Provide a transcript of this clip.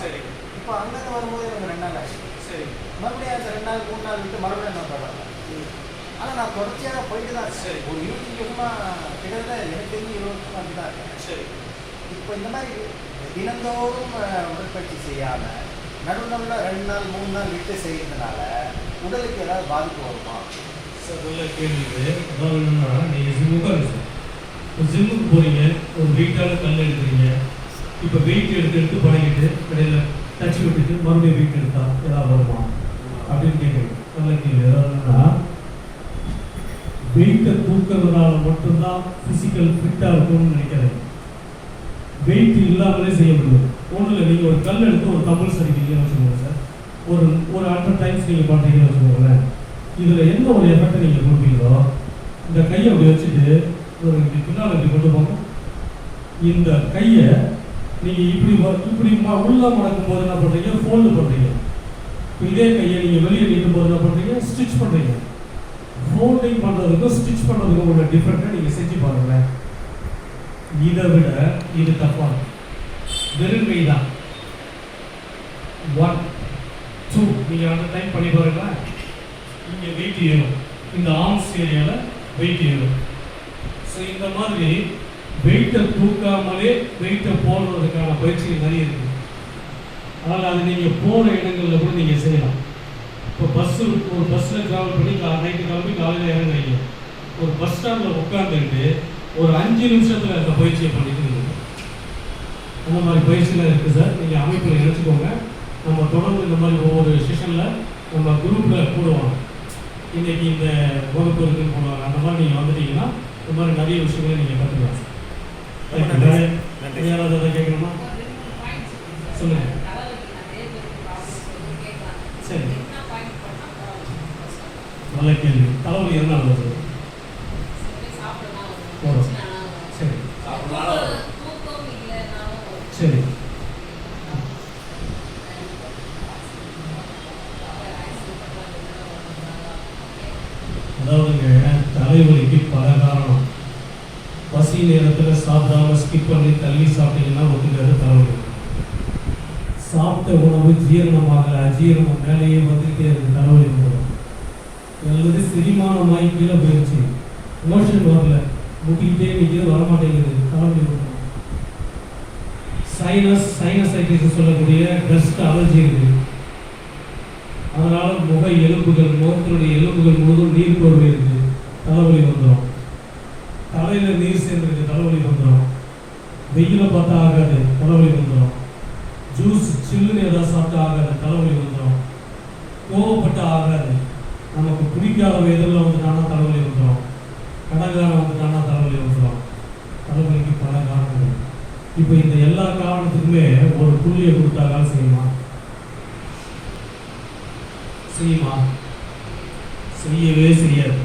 சரி. இப்போ அங்கேருந்து வரும்போது எனக்கு ரெண்டு நாள் ஆச்சு. சரி. மறுபடியும் அந்த ரெண்டு நாள் மூணு நாள் விட்டு மறுபடியும் நான் தொடரல ஆனால் நான் தொடர்ச்சியாக போயிட்டு தான். சரி. ஒரு இருபத்தஞ்சு வருஷமா கிட்டத்தட்ட எனக்கு தெரிஞ்சு இருபது வருஷமா அப்படி தான் இருக்கேன். சரி. இப்போ இந்த மாதிரி தினந்தோறும் உடற்பயிற்சி செய்யாமல் நடுநடுவில் ரெண்டு நாள் மூணு நாள் விட்டு செய்யறதுனால உடலுக்கு ஏதாவது பாதிப்பு வருமா? சார் நல்ல கேள்வி நீங்கள் ஜிம்முக்கு ஜிம்முக்கு போகிறீங்க ஒரு வெயிட்டான கல் எடுக்கிறீங்க. இப்போ வெயிட் எடுத்து எடுத்து பழகிட்டு கடையில் தச்சு விட்டுட்டு மறுபடியும் வெயிட் எடுத்தா ஏதாவது வருமா? அப்படின்னு கேட்குறேன் நல்ல கேள்வி. வெயிட்டை தூக்கிறதுனால மட்டும்தான் ஃபிசிக்கல் ஃபிட்டாக இருக்கும்னு நினைக்கிறேன் வெயிட் இல்லாமலே செய்ய முடியும் ஒன்றும் இல்லை நீங்கள் ஒரு கல் எடுத்து ஒரு தமிழ் சரிக்கிறீங்கன்னு வச்சுக்கோங்க சார் ஒரு ஒரு ஹண்ட்ரட் டைம்ஸ் நீங்கள் பண்ணுறீங்கன்னு வச்சுக்கோங்களேன். இதில் என்ன ஒரு எஃபெக்டை நீங்கள் கொடுப்பீங்களோ இந்த கையை அப்படி வச்சுட்டு ஒரு பின்னால் இப்படி கொண்டு போங்க. இந்த கையை நீங்கள் இப்படி இப்படி ம- உள்ள மடக்கும் போது என்ன பண்ணுறீங்க ஃபோல்டு பண்ணுறீங்க இதே கையை நீங்கள் வெளியே நீட்டும் போது என்ன பண்ணுறீங்க ஸ்டிச் பண்ணுறீங்க ஃபோல்டிங் பண்ணுறதுக்கும் ஸ்டிச் பண்ணுறதுக்கும் உள்ள டிஃப்ரெண்ட்டாக நீங்கள் செஞ்சு பாருங்களேன். இதை விட இது தப்பாக வெறும் கை தான். ஒன் டூ நீங்கள் அந்த டைம் பண்ணி பாருங்களேன். இங்கே வெயிட் ஏறும். இந்த ஆர்ம்ஸ் ஏரியாவில் வெயிட் ஏறும். ஸோ இந்த மாதிரி வெயிட்டை தூக்காமலே வெயிட்டை போடுறதுக்கான பயிற்சிகள் நிறைய இருக்குது அதனால் அது நீங்கள் போகிற இடங்களில் கூட நீங்கள் செய்யலாம். இப்போ பஸ்ஸு ஒரு பஸ்ஸில் ட்ராவல் பண்ணி கா நைட்டு கிளம்பி காலையில் இறங்குறீங்க. ஒரு பஸ் ஸ்டாண்டில் உட்காந்துக்கிட்டு ஒரு அஞ்சு நிமிஷத்தில் அந்த பயிற்சியை பண்ணிட்டு இருந்தீங்க. அந்த மாதிரி பயிற்சிலாம் இருக்குது சார். நீங்கள் அமைப்பில் இணைச்சிக்கோங்க நம்ம தொடர்ந்து இந்த மாதிரி ஒவ்வொரு செஷனில் நம்ம குரூப்பில் போடுவாங்க இன்றைக்கி இந்த வகுப்பு இருக்குன்னு போடுவாங்க. அந்த மாதிரி நீங்கள் வந்துட்டீங்கன்னா இந்த மாதிரி நிறைய விஷயங்களை நீங்கள் கற்றுக்கலாம் சார் நன்றி. கேட்கணுமா? சொல்லுங்க. சரி. நல்ல கேள்வி. தலைவலி என்ன வருது? சரி. சரி. அதாவதுங்க தலைவலிக்கு பல காரணம். பசி நேரத்தில் சாப்பிடாம ஸ்கிப் பண்ணி தள்ளி சாப்பிட்டீங்கன்னா ஒத்துக்காது தலைவலி சாப்பிட்ட உணவு ஜீரணமாகல அஜீரணம் மேலேயே வந்துகிட்டே இருக்கு தலைவலி வந்துடும் அல்லது செரிமானமாகி கீழே போயிடுச்சு மோஷன் வரல. முட்டிக்கிட்டே நிற்கிறது வரமாட்டேங்குது. தலைவலி வந்துடும் சைனஸ் சைனசைட்டிஸ் சொல்லக்கூடிய டஸ்ட் அலர்ஜி இருக்கு. அதனால் முக எலும்புகள் முகத்தினுடைய எலும்புகள் முழுவதும் நீர் கோர்வை இருக்குது தலைவலி வந்துடும் தலையில நீர் சேர்ந்துருக்கு தலைவலி வந்துடும் வெயில பார்த்தா ஆகாது தலைவலி வந்துடும் ஜூஸ் சில்லுன்னு ஏதாவது சாப்பிட்டா ஆகாது தலைவலி வந்துடும் கோவப்பட்டா ஆகாது. நமக்கு பிடிக்காத எதிரில் வந்துட்டானா தலைவலி வந்துடும் கடங்காரம் வந்துட்டானா தலைவலி வந்துடும் தலைவலிக்கு பல காரணங்கள். இப்போ இந்த எல்லா காரணத்துக்குமே ஒரு புள்ளியை கொடுத்தா செய்யுமா? செய்யுமா? செய்யவே செய்யாது.